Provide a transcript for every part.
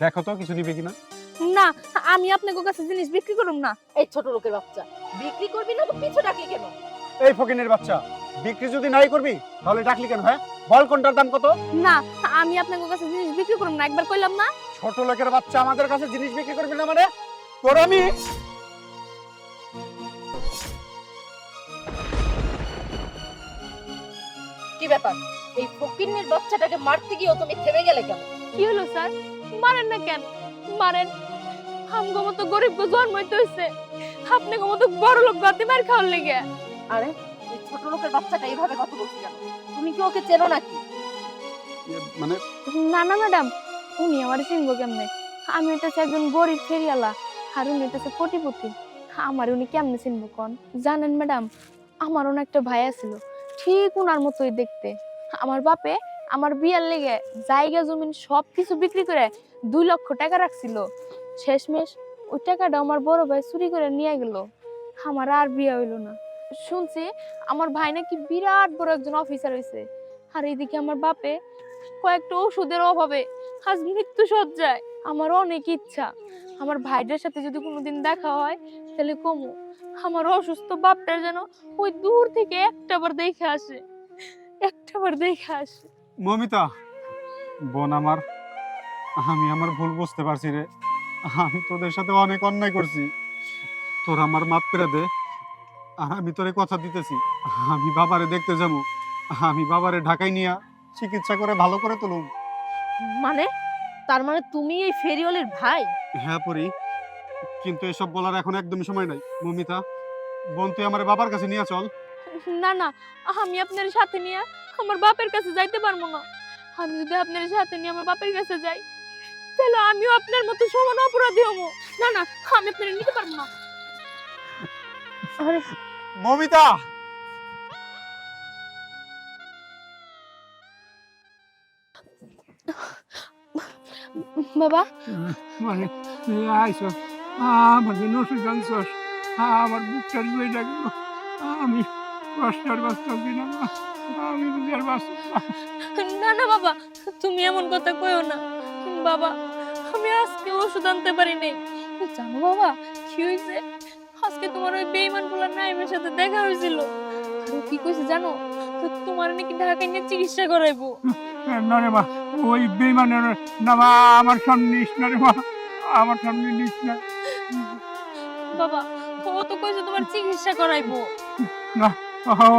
দেখো তো কিছু নিবে কিনা? না আমি আপনাকে কাছে জিনিস বিক্রি করুম না। এই ছোট লোকের বাচ্চা বিক্রি করবি না তো পিছু ডাকলি কেন? এই ফকিনের বাচ্চা বিক্রি যদি নাই করবি তাহলে ডাকলি কেন হ্যাঁ? বল কোনটার দাম কত? না আমি আপনাকে কাছে জিনিস বিক্রি করুম না একবার কইলাম না। ছোট লোকের বাচ্চা আমাদের কাছে জিনিস বিক্রি করবি না মানে? তোর আমি কি ব্যাপার? এই ফকিনের বাচ্চাটাকে মারতে গিয়েও তুমি থেমে গেলে কেন? কি হলো স্যার? মারেন না কেন? মারেন। আমগো মতো গরিব জন্মইতে হইছে। আপনি গো মতো বড় লোক গাতে মার খাওয়ার লেগে। আরে এই ছোট লোকের বাচ্চাটা এইভাবে কথা বলছে কেন? তুমি কি ওকে চেনো নাকি? মানে? না না ম্যাডাম। উনি আমার চিনবো কেমনে? আমি হইতেছে একজন গরিব ফেরিয়ালা আর উনি হইতেছে কোটিপতি। আমার উনি কেমনে চিনবো কোন? জানেন ম্যাডাম আমার অনেক একটা ভাই আছিল। ঠিক উনার মতোই দেখতে। আমার বাপে আমার বিয়ার লেগে জায়গা, জমিন সব কিছু বিক্রি করে দুই লক্ষ টাকা রাখছিল। শেষমেশ ওই টাকাটা আমার বড় ভাই চুরি করে নিয়ে গেল। আমার আর বিয়া হইল না। শুনছি আমার ভাই নাকি বিরাট বড় একজন অফিসার হয়েছে আর এইদিকে আমার বাপে কয়েকটা ওষুধের অভাবে আজ মৃত্যু সজ্জায় আমার অনেক ইচ্ছা। আমার ভাইদের সাথে যদি কোনোদিন দেখা হয়, তাহলে কমু। আমার অসুস্থ বাপটার যেন ওই দূর থেকে একটাবার দেখে আসে। একটাবার দেখে আসে। মমিতা বোন আমার আমি আমার ভুল বুঝতে পারছি রে। আমি তোদের সাথে অনেক অন্যায় করছি। তোর আমার মাপ করে দে আর আমি তোরে কথা দিতেছি। আমি বাবারে দেখতে যাব। আমি বাবারে ঢাকায় নিয়ে চিকিৎসা করে ভালো করে তুলুম। মানে? তার মানে তুমি এই ফেরিওয়ালের ভাই? হ্যাঁ পরি। কিন্তু এসব বলার এখন একদমই সময় নাই। মমিতা বোন তুই আমার বাবার কাছে নিয়ে চল। না না আমি আপনার সাথে নিয়ে আমার বাপের কাছে যাইতে পারব না। আমি যদি আপনার সাথে নিয়ে আমার বাপের কাছে যাই তাহলে আমিও আপনার মতো সমান অপরাধী হব। না না আমি আপনার নিতে পারব না। আরে মমিতা! বাবা? মানে তুই আইসস আমার জন্য ওষুধ আনছস আমার বুকটা রুয়ে লাগল আমি না আমি না। না না বাবা তুমি এমন কথা কইও না। বাবা আমি আজকে ওষুধ আনতে পারি নাই জানো বাবা কি হয়েছে আজকে তোমার ওই বেইমান পোলার নাইমের সাথে দেখা হয়েছিল আর কি কইছে জানো? তো তোমার নাকি ঢাকায় নিয়ে চিকিৎসা করাইবো। না রে মা ওই বেমানের না মা আমার সামনে নিস না রে মা। আমার সামনে নিস না। বাবা ও তো কইছে তোমার চিকিৎসা করাইবো। ও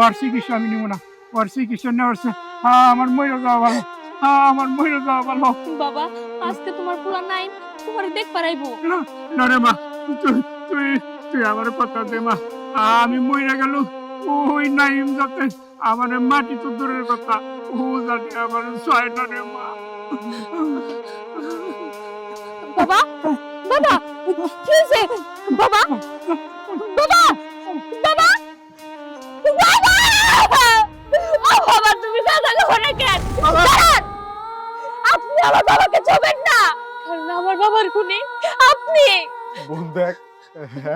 আর চিকিৎসা আমি নিব না। ওর চিকিৎসা নেওয়ার আমার মরে যাওয়া ভালো। আমার মরে যাওয়া ভালো। বাবা আজকে তোমার পোলা নাই তোমার দেখ পারাইবো না রে মা তুই তুই তুই আমার কথা দে মা। আমি মরে গেল। ওই নাইম যাতে আমার মাটি তো দূরের কথা। ও যাতে আমার ছয় না রে মা। বাবা বাবা কি বাবা বাবা বাবা বাবা তুমি কেন? দাঁড়ান! আপনি আমার বাবাকে ছবেন না। কারণ আমার বাবার খুনি আপনি। বোন দেখ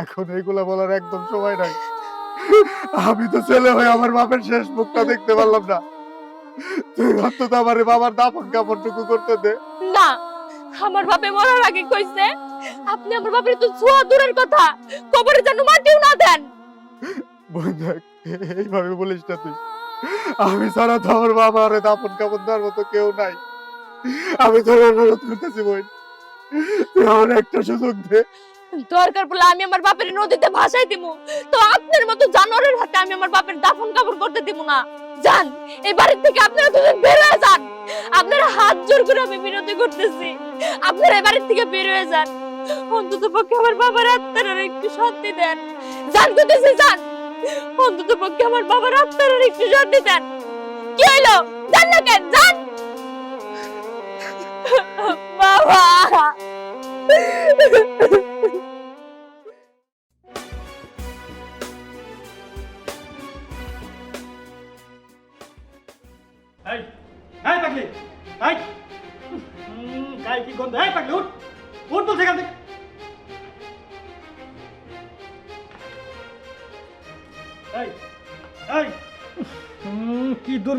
এখন এগুলা বলার একদম সময় নাই। আমি তো ছেলে হয়ে আমার বাপের শেষ মুখটা দেখতে পারলাম না। তুই অন্তত আমার বাবার দাপন কাপড়টুকু করতে দে। না আমার বাপে মরার আগে কইছে আপনি আমার বাপের তো ছোঁয়া দূরের কথা। কবরে যেন মাটিও না দেন। বোন দেখ এইভাবে বলিস না তুই। আমি ছাড়া তো আমার বাবার দাপন কাপড় দেওয়ার মতো কেউ নাই। আমি তোর অনুরোধ করতেছি বোন, তুই আমার একটা সুযোগ দে। দরকার পড়লে আমি আমার বাপের নদীতে ভাসাই দিব। তো আপনার মতো জানোয়ারের হাতে আমি আমার বাপের দাফন করতে দিব না। যান, এই থেকে আপনারা দুজন বের হয়ে যান। হাত জোর করে আমি বিরতি করতেছি। আপনারা এই বাড়ির থেকে বের হয়ে যান। অন্তত পক্ষে আমার বাবার আত্মার একটু শান্তি দেন। যান করতেছি, যান। অন্তত পক্ষে আমার বাবার আত্মার একটু শান্তি দেন কি হইল? যান না কেন? যান! বাবা!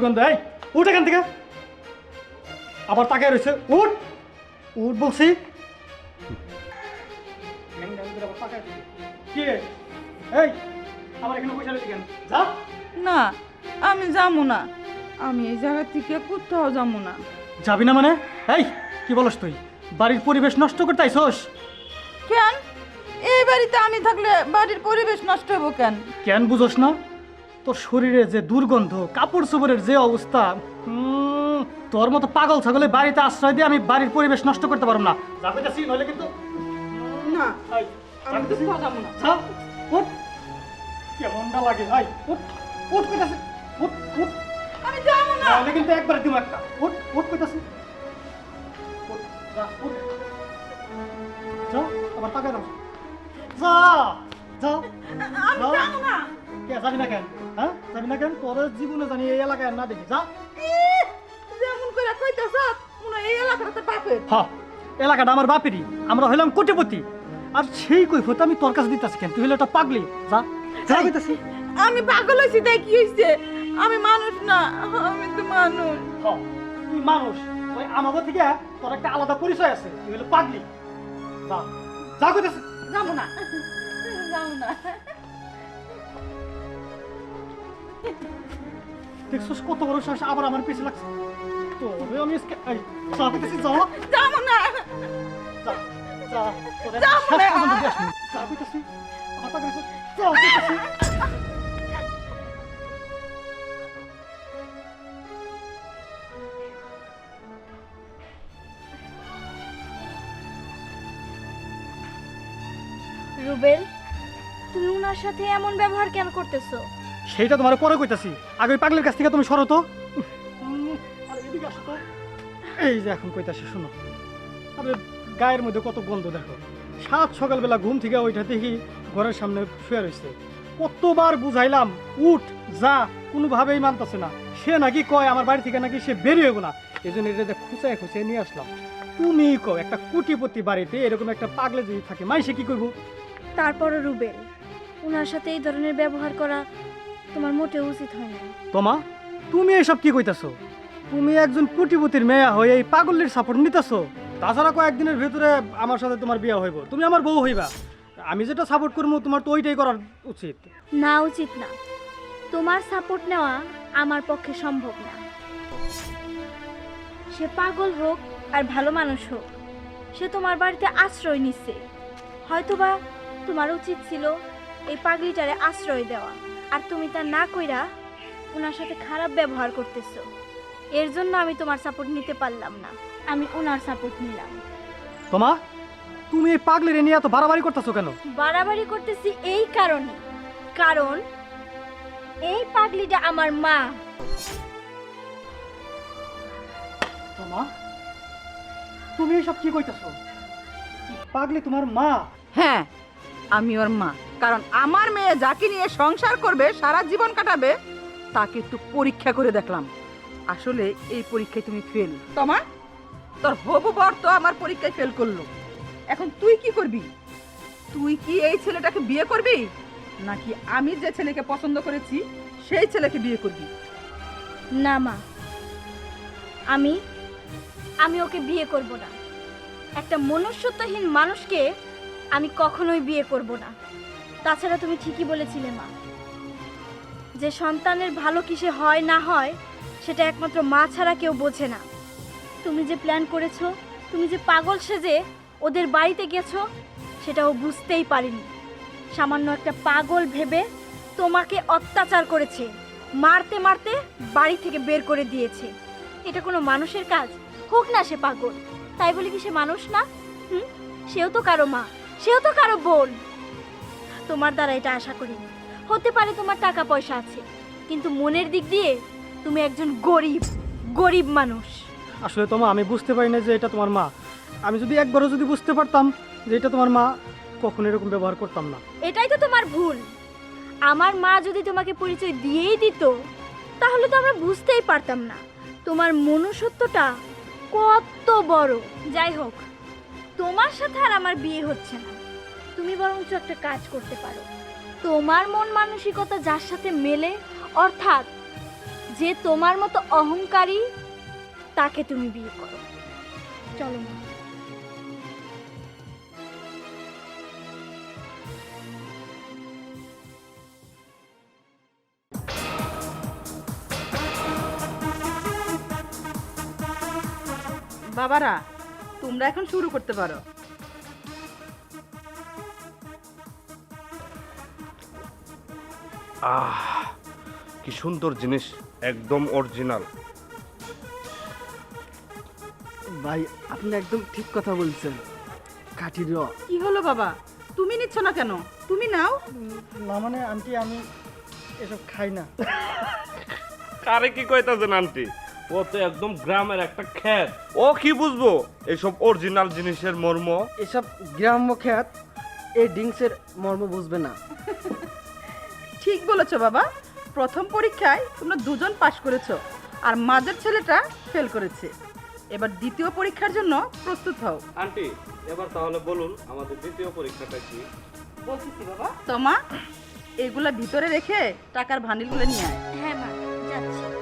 দুর্গন্ধ এই উঠ এখান থেকে। আবার তাকে রয়েছে উঠ। উঠ বলছি। ঢ্যাং ঢ্যাং করে আবার তাকায় রয়েছে। কি রে? এই আবার এখানে বসে রয়েছে কেন? যা। না আমি যাব না। আমি এই জায়গা থেকে কোথাও যাব না। যাবি না মানে? এই কি বলস তুই? বাড়ির পরিবেশ নষ্ট করতে আইসোস? কেন? এই বাড়িতে আমি থাকলে বাড়ির পরিবেশ নষ্ট হব কেন? কেন বুঝোস না? তোর শরীরে যে দুর্গন্ধ কাপড় চোপড়ের যে অবস্থা তোর মতো পাগল ছাগলে বাড়িতে আশ্রয় দিয়ে আমি বাড়ির পরিবেশ নষ্ট করতে পারব না। যা কইতাছি নইলে কিন্তু না যা আমি কইতাছি, কোথাও না। যা, উঠ। কেমনটা লাগে? ভাই উঠ। উঠ কইতাছি। উঠ উঠ। আমি যাব না। নইলে কিন্তু একবার দিব একটা। উঠ উঠ কইতাছি। উঠ, যা উঠ। যা আবার তাকায় দাও যা যা আমি যা। না। কে যাবি না কেন? হ্যাঁ যাবি না কেন? তোর জীবনে জানি এই এলাকায় না দেখি। যা। যেমন করে কইতেছ মনে এই এলাকাটা তো বাপের। হ্যাঁ এলাকাটা আমার বাপেরই। আমরা হইলাম কোটিপতি। আর সেই কৈফত আমি তোর কাছে দিতেছি কেন? তুই হলে একটা পাগলি। যা। যা আমি পাগল হয়েছি তাই কি হয়েছে আমি মানুষ না আমি তো মানুষ। তুই মানুষ। ওই আমাদের থেকে তোর একটা আলাদা পরিচয় আছে। তুই হলে পাগলি। যা। যা কইতাছি। যাব না। যাব না। দেখছিস কত বড় সাহস আবার আমার পিছে লাগছে। তোরে আমি আজকে এই যা যাব না। আমার রুবেল তুমি ওনার সাথে এমন ব্যবহার কেন করতেছো? সেইটা তোমার পরে কইতাছি। আগে ওই পাগলের কাছ থেকে তুমি সরো তো। এই যে এখন কইতাছি শোনো। আরে গায়ের মধ্যে কত গন্ধ দেখো। সাত সকালবেলা ঘুম থেকে ওইটা দেখি ঘরের সামনে শুয়ে রয়েছে কতবার বুঝাইলাম উঠ যা কোনোভাবেই মানতেছে না। সে নাকি কয় আমার বাড়ি থেকে নাকি সে বেরিয়ে না। এই জন্য এটা খুঁচায় খুঁচিয়ে নিয়ে আসলাম। তুমি কও একটা কুটিপতি বাড়িতে এরকম একটা পাগলে যদি থাকে মাইসে কি করব তারপরে রুবেল ওনার সাথে এই ধরনের ব্যবহার করা তোমার মোটেও উচিত হয় না তোমা তুমি এসব কি কইতাছো? তুমি একজন কুটিপতির মেয়া হয়ে এই পাগলের সাপোর্ট নিতেছো। তাছাড়া কয়েকদিনের ভিতরে আমার সাথে তোমার বিয়ে হইব। তুমি আমার বউ হইবা। আমি যেটা সাপোর্ট করব তোমার তো ওইটাই করার উচিত। না উচিত না। তোমার সাপোর্ট নেওয়া আমার পক্ষে সম্ভব না। সে পাগল হোক আর ভালো মানুষ হোক সে তোমার বাড়িতে আশ্রয় নিচ্ছে। হয়তোবা তোমার উচিত ছিল এই পাগলিটারে আশ্রয় দেওয়া। আর তুমি তা না কইরা ওনার সাথে খারাপ ব্যবহার করতেছো। এর জন্য আমি তোমার সাপোর্ট নিতে পারলাম না। আমি ওনার সাপোর্ট নিলাম। তোমা তুমি এই পাগলের নিয়ে এত বাড়াবাড়ি করতেছো কেন? বাড়াবাড়ি করতেছি এই কারণে। কারণ এই পাগলিটা আমার মা। তোমা তুমি এসব কি কইতাছো? পাগলি তোমার মা। হ্যাঁ আমি ওর মা। কারণ আমার মেয়ে যাকে নিয়ে সংসার করবে, সারা জীবন কাটাবে, তাকে একটু পরীক্ষা করে দেখলাম। আসলে এই পরীক্ষায় তুমি ফেল তোমা, তোর হবু বর তো আমার পরীক্ষায় ফেল করল। এখন তুই কি করবি? তুই কি এই ছেলেটাকে বিয়ে করবি? নাকি আমি যে ছেলেকে পছন্দ করেছি, সেই ছেলেকে বিয়ে করবি? না মা, আমি আমি ওকে বিয়ে করব না। একটা মনুষ্যত্বহীন মানুষকে আমি কখনোই বিয়ে করব না। তাছাড়া তুমি ঠিকই বলেছিলে, মা। যে সন্তানের ভালো কিসে হয়, না হয়, সেটা একমাত্র মা ছাড়া কেউ বোঝে না। তুমি যে প্ল্যান করেছ, তুমি যে পাগল সেজে ওদের বাড়িতে গেছো, সেটা ও বুঝতেই পারিনি। সামান্য একটা পাগল ভেবে তোমাকে অত্যাচার করেছে, মারতে মারতে বাড়ি থেকে বের করে দিয়েছে। এটা কোনো মানুষের কাজ? হোক না সে পাগল। তাই বলে কি সে মানুষ না? হুম? সেও তো কারও মা, সেও তো কারও বোন। তোমার দ্বারা এটা আশা করিনি হতে পারে তোমার টাকা পয়সা আছে কিন্তু মনের দিক দিয়ে তুমি একজন গরিব গরিব মানুষ। আসলে তোমা আমি বুঝতে পারি না যে এটা তোমার মা। আমি যদি একবারও যদি বুঝতে পারতাম যে এটা তোমার মা কখন এরকম ব্যবহার করতাম না। এটাই তো তোমার ভুল। আমার মা যদি তোমাকে পরিচয় দিয়েই দিত তাহলে তো আমরা বুঝতেই পারতাম না। তোমার মনুষ্যত্বটা কত বড়। যাই হোক তোমার সাথে আর আমার বিয়ে হচ্ছে না। তুমি বরঞ্চ একটা কাজ করতে পারো। তোমার মন মানসিকতা যার সাথে মেলে, অর্থাৎ যে তোমার মতো অহংকারী, তাকে তুমি বিয়ে করো। চলো মা। বাবারা, তোমরা এখন শুরু করতে পারো। আহ কি সুন্দর জিনিস একদম অরিজিনাল ভাই আপনি একদম ঠিক কথা বলছেন। কাঠি র। কি হলো বাবা? তুমি নিচ্ছ না কেন? তুমি নাও। না মানে আন্টি আমি এসব খাই না। কারে কি কইতাছেন আন্টি? ও তো একদম গ্রামের একটা খ্যাত। ও কি বুঝব? এইসব অরিজিনাল জিনিসের মর্ম। এসব গ্রাম্য খ্যাত এই ডিংসের মর্ম বুঝবে না। ঠিক বলেছ বাবা। প্রথম পরীক্ষায় তোমরা দুজন পাশ করেছ আর মাঝের ছেলেটা ফেল করেছে। এবার দ্বিতীয় পরীক্ষার জন্য প্রস্তুত হও। আন্টি এবার তাহলে বলুন আমাদের দ্বিতীয় পরীক্ষাটা কি? বলতেছি বাবা। তোমা এগুলা ভিতরে রেখে টাকার ভান্ডিলগুলো নিয়ে আয়। হ্যাঁ মা যাচ্ছি।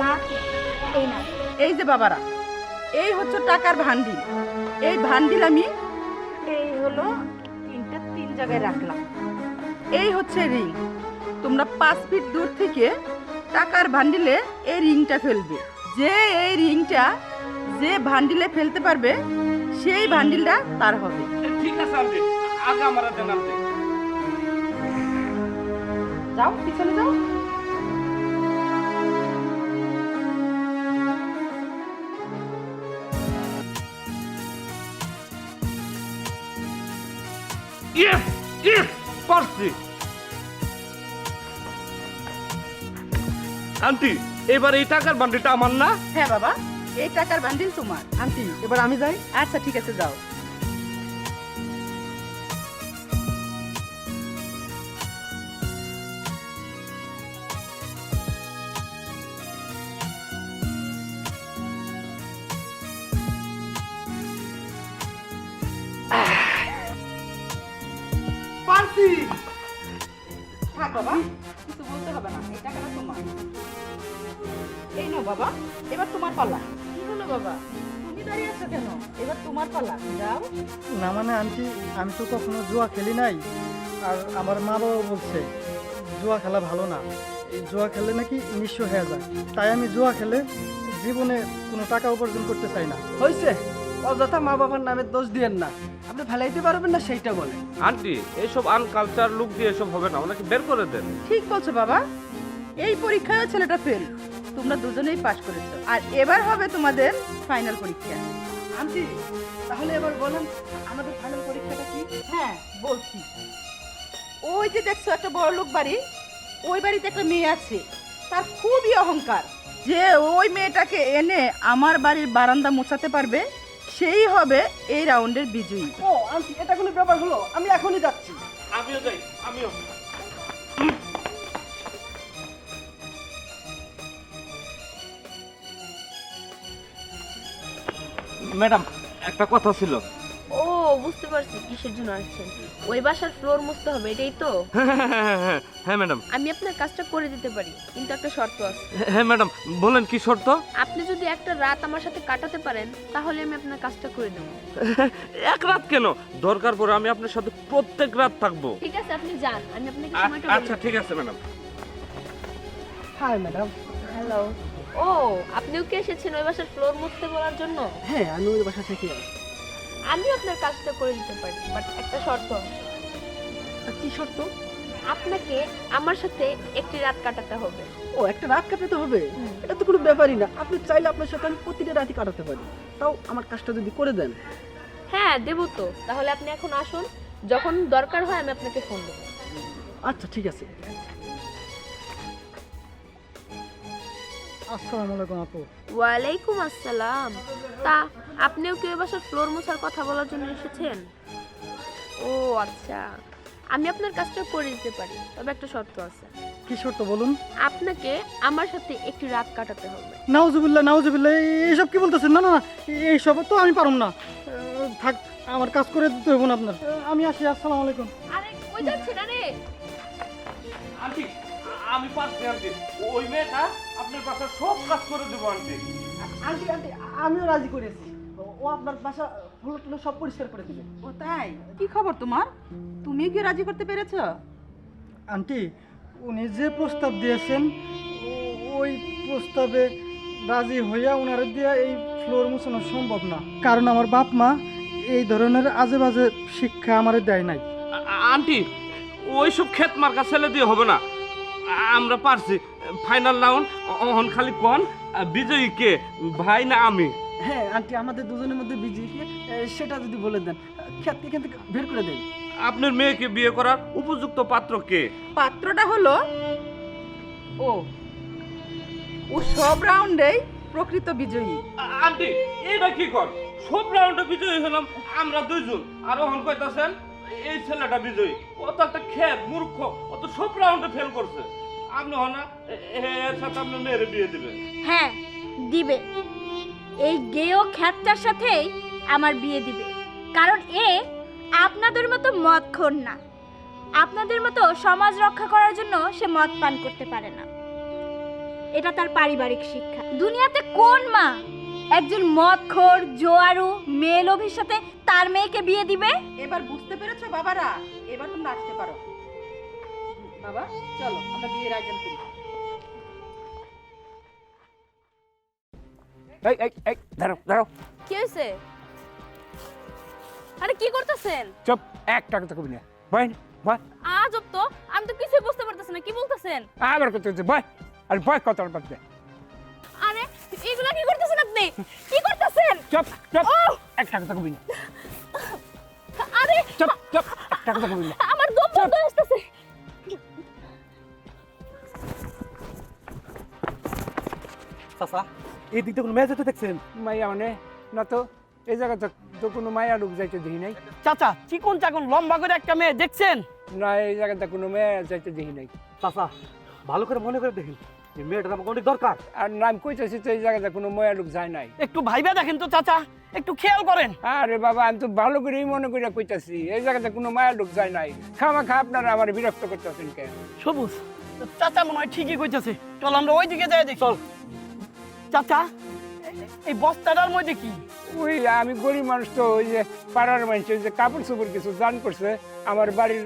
মা এই না এই যে বাবারা এই হচ্ছে টাকার ভান্ডিল এই ভান্ডিল আমি এই হলো তিনটা তিন জায়গায় রাখলাম। এই হচ্ছে রিং। তোমরা পাঁচ ফিট দূর থেকে টাকার ভান্ডিলে এই রিংটা ফেলবে। যে এই রিংটা যে ভান্ডিলে ফেলতে পারবে সেই ভান্ডিলটা তার হবে। ঠিক আছে আন্টি। আগে আমরা দেন আন্টি। যাও পিছনে যাও। ইয়েস ইয়েস পারছি। আন্টি এবার এই টাকার বান্ডিলটা আমার না? হ্যাঁ বাবা এই টাকার বান্ডিল তোমার। আন্টি এবার আমি যাই? আচ্ছা ঠিক আছে যাও। যাও। না মানে আন্টি আমি তো কখনো জুয়া খেলি নাই। আর আমার মা বাবা বলছে জুয়া খেলা ভালো না। এই জুয়া খেললে নাকি নিঃস্ব হয়ে যায়। তাই আমি জুয়া খেলে জীবনে কোনো টাকা উপার্জন করতে চাই না। হয়েছে অযথা মা বাবার নামে দোষ দিয়েন না। আপনি ফেলাইতে পারবেন না সেইটা বলে। আন্টি এইসব আনকালচার লুক দিয়ে এসব হবে না। ওনাকে বের করে দেন। ঠিক বলছো বাবা। এই পরীক্ষায় ছেলেটা ফেল তোমরা দুজনেই পাশ করেছ। আর এবার হবে তোমাদের ফাইনাল পরীক্ষা। আন্টি তাহলে এবার বলেন আমাদের ফাইনাল পরীক্ষাটা কি? হ্যাঁ বলছি। ওই যে দেখছ একটা বড় লোক বাড়ি ওই বাড়িতে একটা মেয়ে আছে তার খুবই অহংকার। যে ওই মেয়েটাকে এনে আমার বাড়ির বারান্দা মোছাতে পারবে সেই হবে এই রাউন্ডের বিজয়ী। ও আন্টি এটা কোনো ব্যাপার হলো? আমি এখনই যাচ্ছি। আমিও যাই আমিও। ম্যাডাম একটা কথা ছিল। ও বুঝতে পারছি কিসের জন্য আসছেন? ওই বাসার ফ্লোর মুছতে হবে এটাই তো। হ্যাঁ ম্যাডাম। আমি আপনার কাজটা করে দিতে পারি কিন্তু একটা শর্ত আছে। হ্যাঁ ম্যাডাম বলেন কি শর্ত? আপনি যদি একটা রাত আমার সাথে কাটাতে পারেন তাহলে আমি আপনার কাজটা করে দেবো। এক রাত কেন? দরকার পড়ে আমি আপনার সাথে প্রত্যেক রাত থাকব। ঠিক আছে আপনি যান আমি আপনাকে সময়টা আচ্ছা ঠিক আছে ম্যাডাম। Hi madam. হ্যালো। ও আপনিও কি এসেছেন ওই বাসার ফ্লোর মুছতে বলার জন্য? হ্যাঁ আমি ওই বাসা থেকে। আমি আপনার কাজটা করে দিতে পারি বাট একটা শর্ত আছে। কি শর্ত? আপনাকে আমার সাথে একটি রাত কাটাতে হবে। ও একটা রাত কাটাতে হবে? এটা তো কোনো ব্যাপারই না। আপনি চাইলে আপনার সাথে আমি প্রতিটা রাতই কাটাতে পারি। তাও আমার কাজটা যদি করে দেন। হ্যাঁ দেবো তো। তাহলে আপনি এখন আসুন। যখন দরকার হয় আমি আপনাকে ফোন দেবো। আচ্ছা ঠিক আছে। আসসালামু আলাইকুম আপু। ওয়ালাইকুম আসসালাম। তা আপনিও কি ওই বাসার ফ্লোর মোছার কথা বলার জন্য এসেছেন? ও আচ্ছা। আমি আপনার কাজটা করে দিতে পারি তবে একটা শর্ত আছে। কি শর্ত বলুন? আপনাকে আমার সাথে একটু রাত কাটাতে হবে। নাউজুবিল্লাহ নাউজুবিল্লাহ এইসব কি বলতেছেন? না না না এইসব তো আমি পারুম না। থাক আমার কাজ করে দিতে হইব না আপনার। আমি আসি আসসালামু আলাইকুম আরে কই যাচ্ছেন আরে? আমি পারছি আন্টি ওই মেয়েটা আপনার বাসার সব কাজ করে দেবো আন্টি আন্টি আন্টি আমিও রাজি করেছি। ও আপনার বাসা ফুলো টুলো সব পরিষ্কার করে দিবে। ও তাই? কি খবর তোমার? তুমি কি রাজি করতে পেরেছ? আন্টি উনি যে প্রস্তাব দিয়েছেন ও- ওই প্রস্তাবে রাজি হইয়া ওনারা দিয়া এই ফ্লোর মুছানো সম্ভব না। কারণ আমার বাপ মা এই ধরনের আজে বাজে শিক্ষা আমার দেয় নাই। আন্টি ওইসব ক্ষেত মার্কা ছেলে দিয়ে হবে না। আমরা পারছি। ফাইনাল রাউন্ড অহন খালি কন বিজয়ী কে ভাই না আমি? হ্যাঁ আন্টি আমাদের দুজনের মধ্যে বিজয়ী কে সেটা যদি বলে দেন খ্যাত এখান থেকে বের করে দেন আপনার মেয়েকে বিয়ে করার উপযুক্ত পাত্র কে? পাত্রটা হলো ও। ও সব রাউন্ডেই প্রকৃত বিজয়ী। আন্টি এটা কি কর? সব রাউন্ডে বিজয়ী হলাম আমরা দুইজন। আর ওহন কইতাছেন এই ছেলেটা বিজয়ী। ও তো একটা খেত মূর্খ ও তো সব রাউন্ডে ফেল করছে। আপনি হন না এর সাথে আপনার মেয়ের বিয়ে দিবেন। হ্যাঁ দিবে। এই গেও খ্যাতটার সাথেই আমার বিয়ে দিবে। কারণ এ আপনাদের মতো মদ খোর না। আপনাদের মতো সমাজ রক্ষা করার জন্য সে মদ পান করতে পারে না। এটা তার পারিবারিক শিক্ষা। দুনিয়াতে কোন মা একজন মদখোর জোয়ারু মেয়ে লোভীর সাথে তার মেয়েকে বিয়ে দিবে? এবার বুঝতে পেরেছ বাবারা? এবার তোমরা আসতে পারো। বাবা চলো আমরা বিয়ের আয়োজন করি। এই এই এই দাঁড়াও দাঁড়াও। কি হয়েছে? আরে কি করতেছেন? চুপ এক টাকা তো কবি না। বয় বয়। আজব তো আমি তো কিছুই বুঝতে পারতেছি না কি বলতেছেন? আবার কত বয়। আর বয় কত বাদ দে। আরে এগুলা কি করতেছেন আপনি? কি করতেছেন? চুপ চুপ। এক টাকা তো কবি না। চুপ চুপ এক টাকা কবি আমার দম বন্ধ হয়ে আসতেছে। চাচা এই দিক দিয়ে কোনো মেয়ে যেতে দেখছেন? মাইয়া মানে? না তো এই জায়গা তো কোনো মায়া লোক যাইতে দেখি নাই। চাচা চিকন চাকন লম্বা করে একটা মেয়ে দেখছেন? না এই জায়গাতে কোনো মেয়ে যাইতে দেখি নাই। চাচা ভালো করে মনে করে দেখেন। এই মেয়েটার আমাকে অনেক দরকার? আর নাম কইতেছি তো এই জায়গাতে কোনো মায়া লোক যায় নাই। একটু ভাইবা দেখেন তো চাচা একটু খেয়াল করেন। আরে বাবা আমি তো ভালো করেই মনে করে কইতাছি এই জায়গাতে কোনো মায়া লোক যায় নাই। খামা খা আপনারা আমার বিরক্ত করতেছেন কেন? সবুজ চাচা মনে হয় ঠিকই কইতাছে। চল আমরা ওই দিকে যাই দেখি। চল। চাচা এই বস্তাটার মধ্যে কি? ওই আমি গরিব মানুষ তো ওই যে পাড়ার মানুষ যে কাপড় চোপড় কিছু দান করছে আমার বাড়ির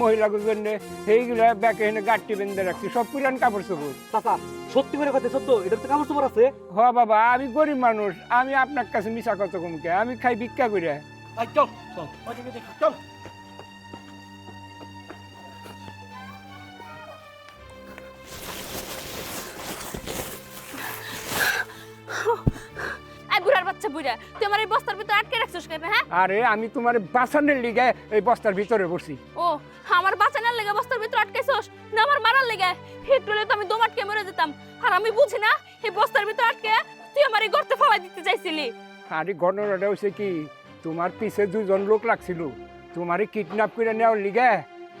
মহিলাগুলোর জন্য সেইগুলো ব্যাকে এনে গাঁটটি বেঁধে রাখছি। সব পুরান কাপড় চোপড়। চাচা সত্যি করে কথা সত্য? এটার তো কামড় তোমার আছে? হ বাবা আমি গরিব মানুষ আমি আপনার কাছে মিশা কত কমকে আমি খাই ভিক্ষা করে চল চল। বুড়ার বাচ্চা বুড়া। তুই আমার এই বস্তার ভিতরে আটকে রাখছিস কেন হ্যাঁ? আরে আমি তোমার বাসানের লিগে এই বস্তার ভিতরে বসছি ও আমার বাঁচানোর লেগে বস্তার ভিতরে আটকেছিস? না আমার মারার লেগে। একটু হলে তো আমি দম আটকে মরে যেতাম। আর আমি বুঝি না এই বস্তার ভিতরে আটকে তুই আমার এই গর্তে ফেলাই দিতে চাইছিলি। আরে ঘটনাটা হচ্ছে কি? তোমার পিছে দুজন লোক লাগছিল। তোমারে কিডন্যাপ করে নেওয়ার লিগে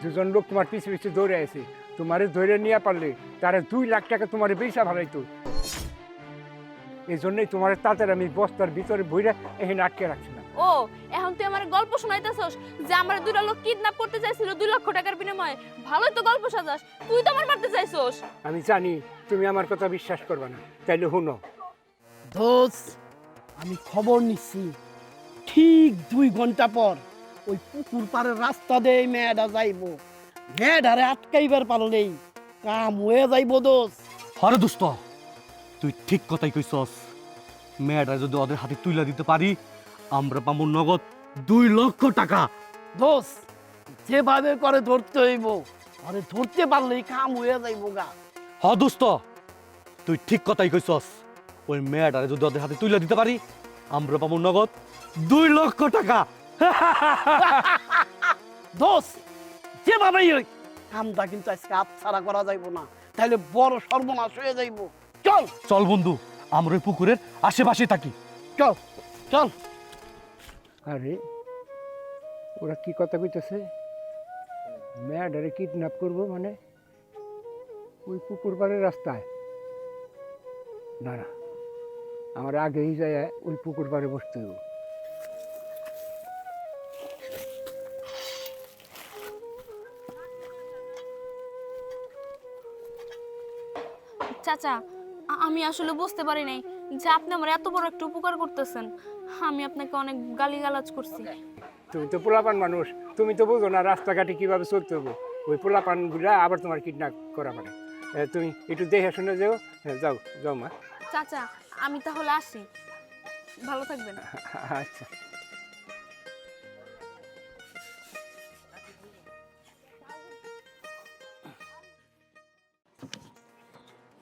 দুজন লোক তোমার পিছে পিছে দৌড়ে আছে তোমারে ধরে নিয়ে পারলে তারা দুই লাখ টাকা তোমার পয়সা ভাড়াইতো এই জন্যই তোমার তাদের আমি বস্তার ভিতরে বইরা এখানে আটকে রাখছিলাম ও এখন তুই আমার গল্প শোনাইতেছস যে আমার দুইটা লোক কিডন্যাপ করতে চাইছিল দুই লক্ষ টাকার বিনিময়ে। ভালোই তো গল্প সাজাস তুই তো আমার মারতে চাইছস। আমি জানি তুমি আমার কথা বিশ্বাস করবে না তাইলে শুনো। দোষ আমি খবর নিচ্ছি ঠিক দুই ঘণ্টা পর ওই পুকুর পাড়ের রাস্তা দিয়ে এই মেয়েটা যাইব। মেয়েটারে আটকাইবার পারলেই কাম হয়ে যাইব দোষ হরে দোস্ত তুই ঠিক কথাই কইছস। মেয়েটা যদি ওদের হাতে তুইলা দিতে পারি আমরা পাবো নগদ দুই লক্ষ টাকা। দোষ যেভাবে করে ধরতে হইব আরে ধরতে পারলেই কাম হয়ে যাইব গা। হ দোস্ত তুই ঠিক কথাই কইছস। ওই মেয়েটারে যদি ওদের হাতে তুইলা দিতে পারি আমরা পাবো নগদ দুই লক্ষ টাকা। দোষ যেভাবেই হই কামটা কিন্তু আজকে আচ্ছাড়া করা যাইব না তাহলে বড় সর্বনাশ হয়ে যাইব। চল। চল বন্ধু আমরা ওই পুকুরের আশেপাশে থাকি। চল চল। আরে ওরা কি কথা কইতেছে? মেয়েটারে কিডন্যাপ করব মানে? ওই পুকুর পাড়ের রাস্তায়। না না আমার আগেই যায় ওই পুকুর পাড়ে বসতে হবে চাচা আমি আসলে বুঝতে পারি নাই যে আপনি আমার এত বড় একটা উপকার করতেছেন। আমি আপনাকে অনেক গালিগালাজ করছি। তুমি তো পোলাপান মানুষ তুমি তো বুঝো না রাস্তাঘাটে কীভাবে চলতে হবে। ওই পোলাপানগুলা আবার তোমার কিডন্যাপ করা পারে এ, তুমি একটু দেখে শুনে যাও। হ্যাঁ, যাও যাও মা। চাচা আমি তাহলে আসি। ভালো থাকবেন। আচ্ছা।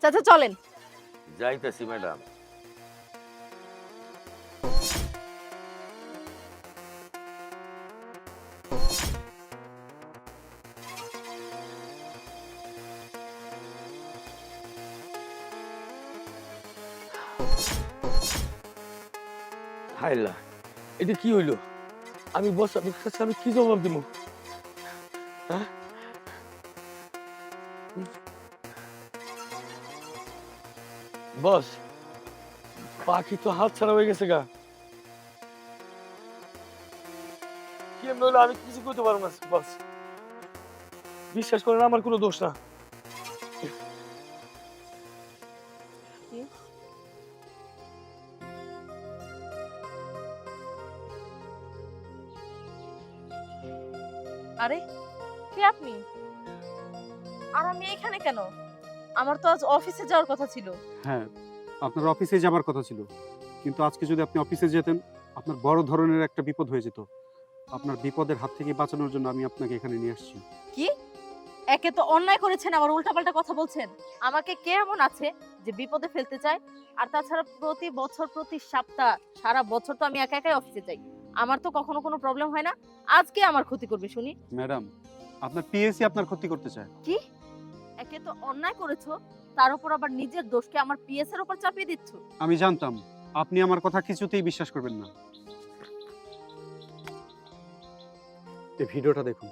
চাচা চলেন। যাইতেছি ম্যাডাম। হাইলা এটা কি হইল? আমি বস আমি কি জবাব দিব হ্যাঁ? বস, পাখি তো হাত ছাড়া হয়ে গেছে গা। কেমন হইল আমি কিছু করতে পারব না, বস। বিশ্বাস করেন, আমার কোনো দোষ না। আরে, কে আপনি? আর আমি এখানে কেন? আমার তো আজ অফিসে যাওয়ার কথা ছিল। হ্যাঁ আপনার অফিসে যাবার কথা ছিল। কিন্তু আজকে যদি আপনি অফিসে যেতেন আপনার বড় ধরনের একটা বিপদ হয়ে যেত। আপনার বিপদের হাত থেকে বাঁচানোর জন্য আমি আপনাকে এখানে নিয়ে আসছি। কি? একে তো অন্যায় করেছেন আবার উল্টাপাল্টা কথা বলছেন। আমাকে কে এমন আছে যে বিপদে ফেলতে চায়? আর তাছাড়া প্রতি বছর প্রতি সপ্তাহ সারা বছর তো আমি একা একাই অফিসে যাই। আমার তো কখনো কোনো প্রবলেম হয় না। আজকে আমার ক্ষতি করবে শুনি। ম্যাডাম আপনার পিএসসি আপনার ক্ষতি করতে চায়। কি? একে তো অন্যায় করেছ তার উপর আবার নিজের দোষকে আমার পিএস এর উপর চাপিয়ে দিচ্ছ। আমি জানতাম আপনি আমার কথা কিছুতেই বিশ্বাস করবেন না। এই ভিডিওটা দেখুন।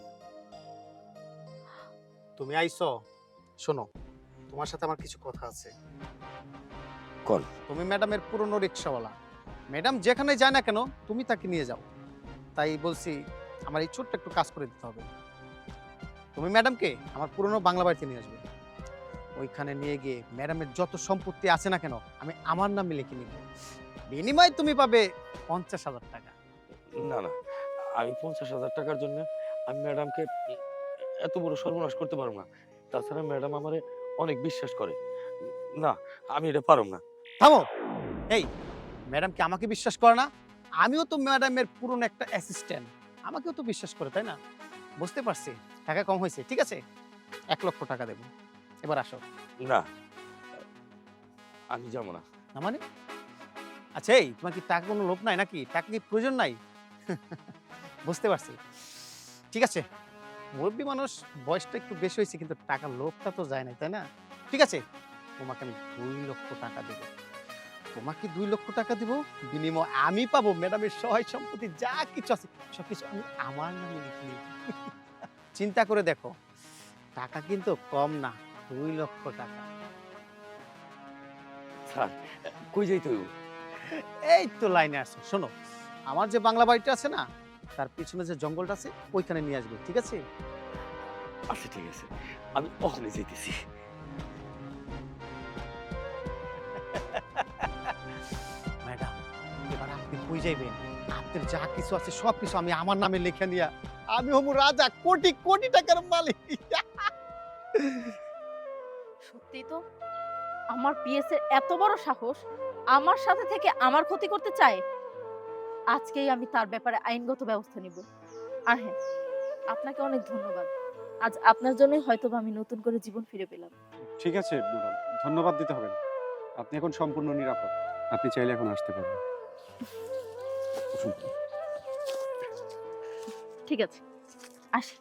তুমি আইছো শোনো তোমার সাথে আমার কিছু কথা আছে। কল। তুমি ম্যাডামের পুরনো রিক্সাওয়ালা। ম্যাডাম যেখানে যায় না কেন তুমি তাকে নিয়ে যাও। তাই বলছি আমার এই ছোট্ট একটু কাজ করে দিতে হবে। তুমি ম্যাডামকে আমার পুরনো বাংলা বাড়িতে নিয়ে আসবে। ওইখানে নিয়ে গিয়ে ম্যাডামের যত সম্পত্তি আছে না কেন আমি আমার নামে লিখে নিব। বিনিময়ে তুমি পাবে পঞ্চাশ হাজার টাকা। না না আমি পঞ্চাশ হাজার টাকার জন্য আমি ম্যাডামকে এত বড় সর্বনাশ করতে পারব না। তাছাড়া ম্যাডাম আমারে অনেক বিশ্বাস করে। না আমি এটা পারব না। থামো! এই ম্যাডাম কি আমাকে বিশ্বাস করে না? আমিও তো ম্যাডামের পুরনো একটা অ্যাসিস্ট্যান্ট আমাকেও তো বিশ্বাস করে তাই না? বুঝতে পারছি টাকা কম হয়েছে ঠিক আছে? এক লক্ষ টাকা দেবো। এবার আসো। না। আমি যাব না। না মানে? আচ্ছা এই তোমার কি টাকা কোনো লোভ নাই নাকি? টাকা কি প্রয়োজন নাই? বুঝতে পারছি। ঠিক আছে। মুরব্বী মানুষ বয়সটা একটু বেশি হয়েছে কিন্তু টাকার লোভটা তো যায় না তাই না? ঠিক আছে। তোমাকে আমি দুই লক্ষ টাকা দেবো। তোমাকে দুই লক্ষ টাকা দিব বিনিময় আমি পাবো। ম্যাডামের সহায় সম্পত্তি যা কিছু আছে সবকিছু আমি আমার নামে লিখে চিন্তা করে দেখো। টাকা কিন্তু কম না। দুই লক্ষ টাকা। স্যার কই যাইতে হইব? এই তো লাইনে আসো শোনো আমার যে বাংলা বাড়িটা আছে না তার পিছনে যে জঙ্গলটা আছে ওইখানে নিয়ে আসবে ঠিক আছে? আচ্ছা ঠিক আছে আমি ওখানে যেতেছি ম্যাডাম এবার আপনি কই যাইবেন? আপনার যা কিছু আছে সব কিছু আমি আমার নামে লিখে নিয়া আমি হব রাজা কোটি কোটি টাকার মালিক। তো আমার পিএস এর এত বড় সাহস আমার সাথে থেকে আমার ক্ষতি করতে চায়? আজকেই আমি তার ব্যাপারে আইনগত ব্যবস্থা নিব। আর হ্যাঁ আপনাকে অনেক ধন্যবাদ। আজ আপনার জন্যই হয়তো বা আমি নতুন করে জীবন ফিরে পেলাম। ঠিক আছে ম্যাডাম ধন্যবাদ দিতে হবে না। আপনি এখন সম্পূর্ণ নিরাপদ। আপনি চাইলে এখন আসতে পারবেন ঠিক আছে। আসি।